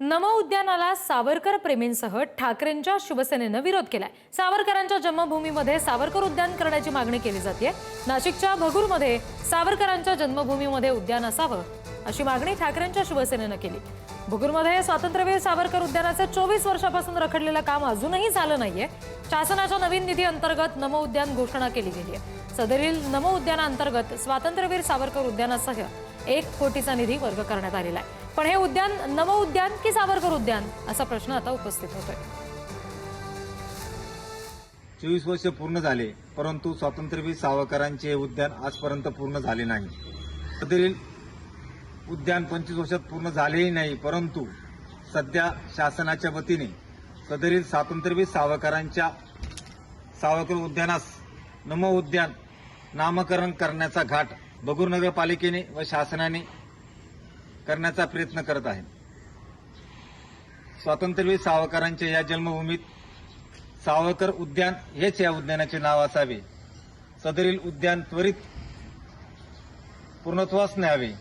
नमो उद्यानाला सावरकर प्रेमींसह ठाकरेंच्या शिवसेनेनं विरोध केलाय. सावरकरांच्या जन्मभूमीमध्ये सावरकर उद्यान करण्याची मागणी केली जाते नाशिकच्या भगूरमध्ये सावरकरांच्या जन्मभूमीमध्ये उद्यान असावं अशी मागणी ठाकरेंच्या शिवसेनेनं केली. भगूरमध्ये स्वातंत्र्यवीर सावरकर उद्यानाचे चोवीस वर्षापासून रखडलेलं काम अजूनही झालं नाहीये. शासनाच्या नवीन निधी अंतर्गत नम उद्यान घोषणा केली गेली आहे. सदरील नम उद्यानाअंतर्गत स्वातंत्र्यवीर सावरकर उद्यानासह एक कोटीचा निधी वर्ग करण्यात आलेला आहे. पण हे उद्यान नव उद्यान की सावरकर उद्यान? असा प्रश्न आता उपस्थित होतोय. चोवीस वर्ष पूर्ण झाले परंतु स्वातंत्र्यवीर सावरकरांचे हे उद्यान आजपर्यंत पूर्ण झाले नाही. उद्यान पंचवीस वर्षात पूर्ण झालेही नाही परंतु सध्या शासनाच्या वतीने सदरील स्वातंत्र्यवीर सावरकरांच्या सावरकर उद्यानास नमो उद्यान नामकरण करण्याचा घाट बगूर नगरपालिकेने व शासनाने करण्याचा प्रयत्न करत आहे. स्वातंत्र्यवीर सावरकरांच्या या जन्मभूमीत सावरकर उद्यान हेच या उद्यानाचे नाव असावे. सदरील उद्यान त्वरित पूर्णत्वास न्यावे.